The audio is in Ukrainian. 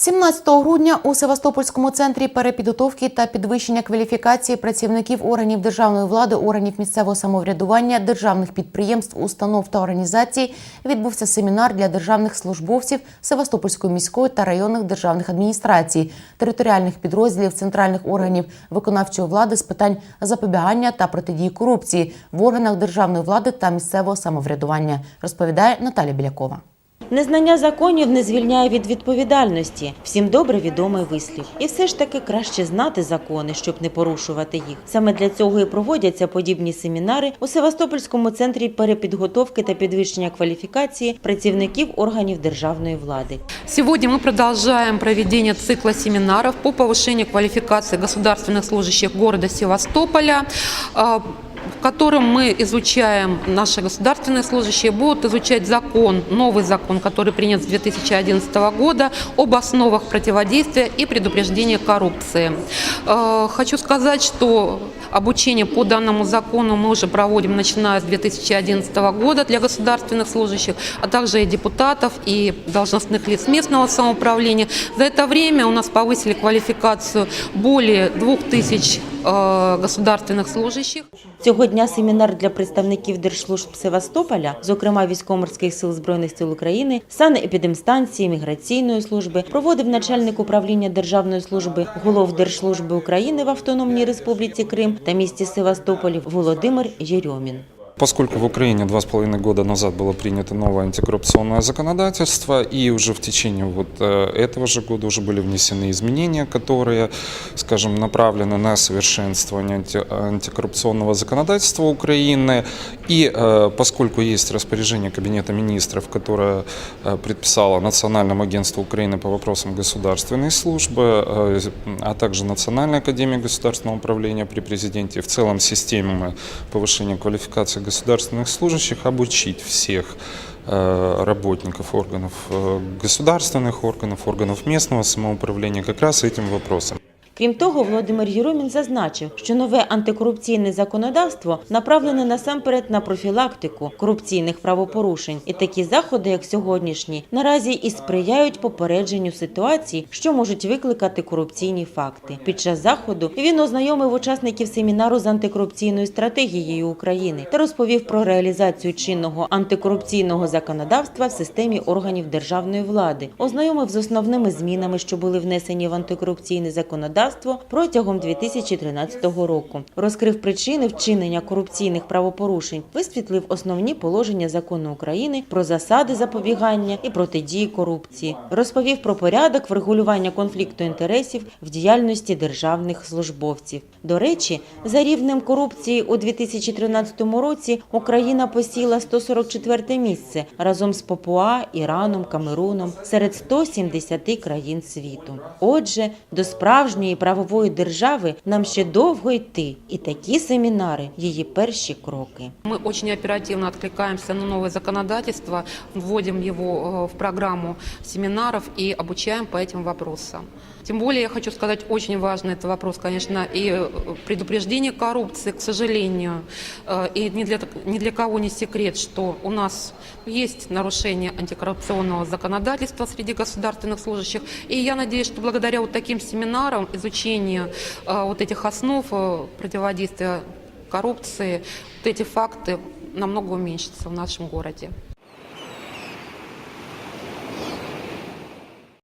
17 грудня у Севастопольському центрі перепідготовки та підвищення кваліфікації працівників органів державної влади, органів місцевого самоврядування, державних підприємств, установ та організацій відбувся семінар для державних службовців Севастопольської міської та районних державних адміністрацій, територіальних підрозділів центральних органів виконавчої влади з питань запобігання та протидії корупції в органах державної влади та місцевого самоврядування, розповідає Наталя Білякова. Незнання законів не звільняє від відповідальності. Всім добре відомий вислів. І все ж таки краще знати закони, щоб не порушувати їх. Саме для цього і проводяться подібні семінари у Севастопольському центрі перепідготовки та підвищення кваліфікації працівників органів державної влади. Сегодня мы продолжаем проведение цикла семинаров по повышению квалификации государственных служащих города Севастополя, а, В котором мы изучаем, наши государственные служащие будут изучать закон, новый закон, который принят с 2011 года об основах противодействия и предупреждения коррупции. Э, Хочу сказать, что обучение по данному закону мы уже проводим начиная с 2011 года для государственных служащих, а также и депутатов, и должностных лиц местного самоуправления. За это время у нас повысили квалификацию более 2000 э, государственных служащих. Цього дня семінар для представників держслужб Севастополя, зокрема військово-морських сил збройних сил України, санепідемстанції, міграційної служби, проводив начальник управління Державної служби голов Держслужби України в Автономній Республіці Крим та місті Севастополі Володимир Єрьомін. Поскольку в Украине два с половиной года назад было принято новое антикоррупционное законодательство, и уже в течение вот э, этого же года уже были внесены изменения, которые, скажем, направлены на совершенствование анти- антикоррупционного законодательства Украины. И э, поскольку есть распоряжение Кабинета министров, которое э, предписало Национальному агентству Украины по вопросам государственной службы, а также Национальной академии государственного управления при президенте, в целом системе повышения квалификации государственных служащих обучить всех э, работников органов э, государственных органов, органов местного самоуправления как раз этим вопросом. Крім того, Володимир Єромін зазначив, що нове антикорупційне законодавство направлене насамперед на профілактику корупційних правопорушень, і такі заходи, як сьогоднішні, наразі і сприяють попередженню ситуацій, що можуть викликати корупційні факти. Під час заходу він ознайомив учасників семінару з антикорупційною стратегією України та розповів про реалізацію чинного антикорупційного законодавства в системі органів державної влади, ознайомив з основними змінами, що були внесені в антикорупційне законодавство протягом 2013 року, розкрив причини вчинення корупційних правопорушень, висвітлив основні положення закону України про засади запобігання і протидії корупції, розповів про порядок врегулювання конфлікту інтересів в діяльності державних службовців. До речі, за рівнем корупції у 2013 році Україна посіла 144 місце разом з Папуа, Іраном, Камеруном серед 170 країн світу. Отже, до справжньої правової держави нам ще довго йти, і такі семінари її перші кроки. Мы очень оперативно откликаемся на новое законодательство, вводим его э, в программу семинаров и обучаем по этим вопросам. Тем более, я хочу сказать, очень важный это вопрос, конечно, и э, предупреждение коррупции, к сожалению. Э, И ни для, ни для кого не секрет, что у нас есть нарушение антикоррупционного законодательства среди государственных служащих. И я надеюсь, что благодаря вот таким семинарам, изучению э, вот этих основ э, противодействия коррупции, вот эти факты намного уменьшатся в нашем городе.